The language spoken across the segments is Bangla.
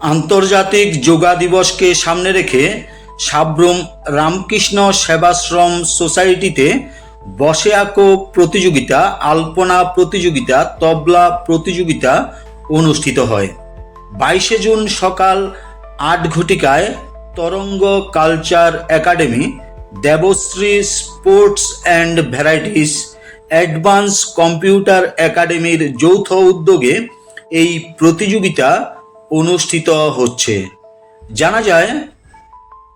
আন্তর্জাতিক যোগা দিবসকে সামনে রেখে সাব্রুম রামকৃষ্ণ সেবাশ্রম সোসাইটিতে বসে আঁকো প্রতিযোগিতা, আলপনা প্রতিযোগিতা, তবলা প্রতিযোগিতা অনুষ্ঠিত হয়। বাইশে জুন সকাল আট ঘটিকায় Taranga culture academy, Debashree sports and varieties advance computer একাডেমির যৌথ উদ্যোগে এই প্রতিযোগিতা অনুষ্ঠিত হচ্ছে। জানা যায়,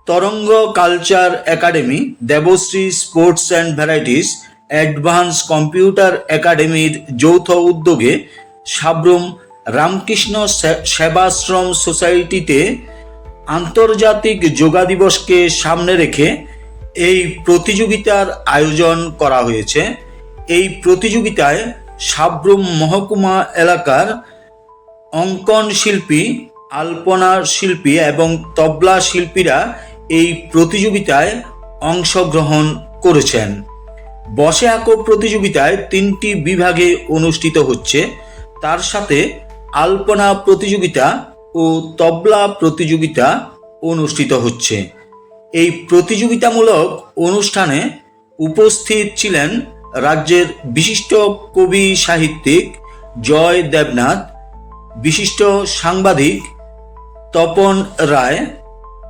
Taranga culture academy, Debashree sports and varieties, advance computer একাডেমির যৌথ উদ্যোগে সাব্রুম রামকৃষ্ণ সেবাশ্রম সোসাইটিতে আন্তর্জাতিক যোগা দিবসকে সামনে রেখে এই প্রতিযোগিতার আয়োজন করা হয়েছে। এই প্রতিযোগিতায় সাব্রুম মহকুমা এলাকার অঙ্কন শিল্পী, আলপনা শিল্পী এবং তবলা শিল্পীরা এই প্রতিযোগিতায় অংশগ্রহণ করেছেন। বসে আঁকো প্রতিযোগিতায় তিনটি বিভাগে অনুষ্ঠিত হচ্ছে। তার সাথে আলপনা প্রতিযোগিতা ও তবলা প্রতিযোগিতা অনুষ্ঠিত হচ্ছে। এই প্রতিযোগিতামূলক অনুষ্ঠানে উপস্থিত ছিলেন রাজ্যের বিশিষ্ট কবি সাহিত্যিক জয় দেবনাথ বিশিষ্ট সাংবাদিক তপন রায়,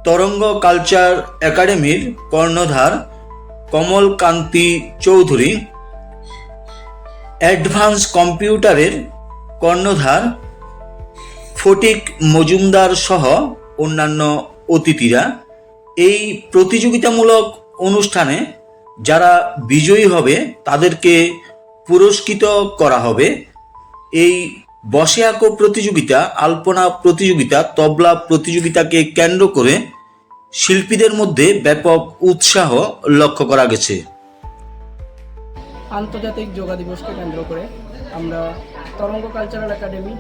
তরঙ্গ কালচার একাডেমির কর্ণধার কমলকান্তি চৌধুরী, অ্যাডভান্স কম্পিউটারের কর্ণধার ফটিক মজুমদার সহ অন্যান্য অতিথিরা এই প্রতিযোগিতামূলক অনুষ্ঠানে যারা বিজয়ী হবে তাদেরকে পুরস্কৃত করা হবে। এই বসে আঁকো প্রতিযোগিতা, আলপনা প্রতিযোগিতা, তবলা প্রতিযোগিতাকে কেন্দ্র করে শিল্পীদের মধ্যে ব্যাপক উৎসাহ লক্ষ্য করা গেছে। আন্তর্জাতিক যোগা দিবসকে কেন্দ্র করে আমরা Taranga cultural academy,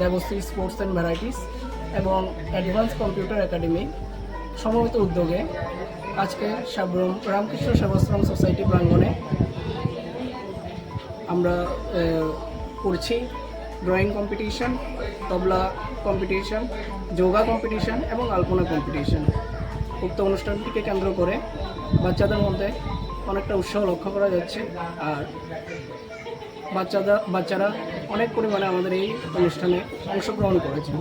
Debashree sports and varieties এবং অ্যাডভান্স কম্পিউটার একাডেমি সমবেত উদ্যোগে আজকে সাবরম, রামকৃষ্ণ সেবাশ্রম সোসাইটি প্রাঙ্গণে আমরা করছি। Drawing competition, tabla competition, yoga competition এবং আলপনা কম্পিটিশন। উক্ত অনুষ্ঠানটিকে কেন্দ্র করে বাচ্চাদের মধ্যে অনেকটা উৎসাহ লক্ষ্য করা যাচ্ছে। আর বাচ্চারা বাচ্চারা অনেক পরিমাণে আমাদের এই অনুষ্ঠানে অংশগ্রহণ করেছে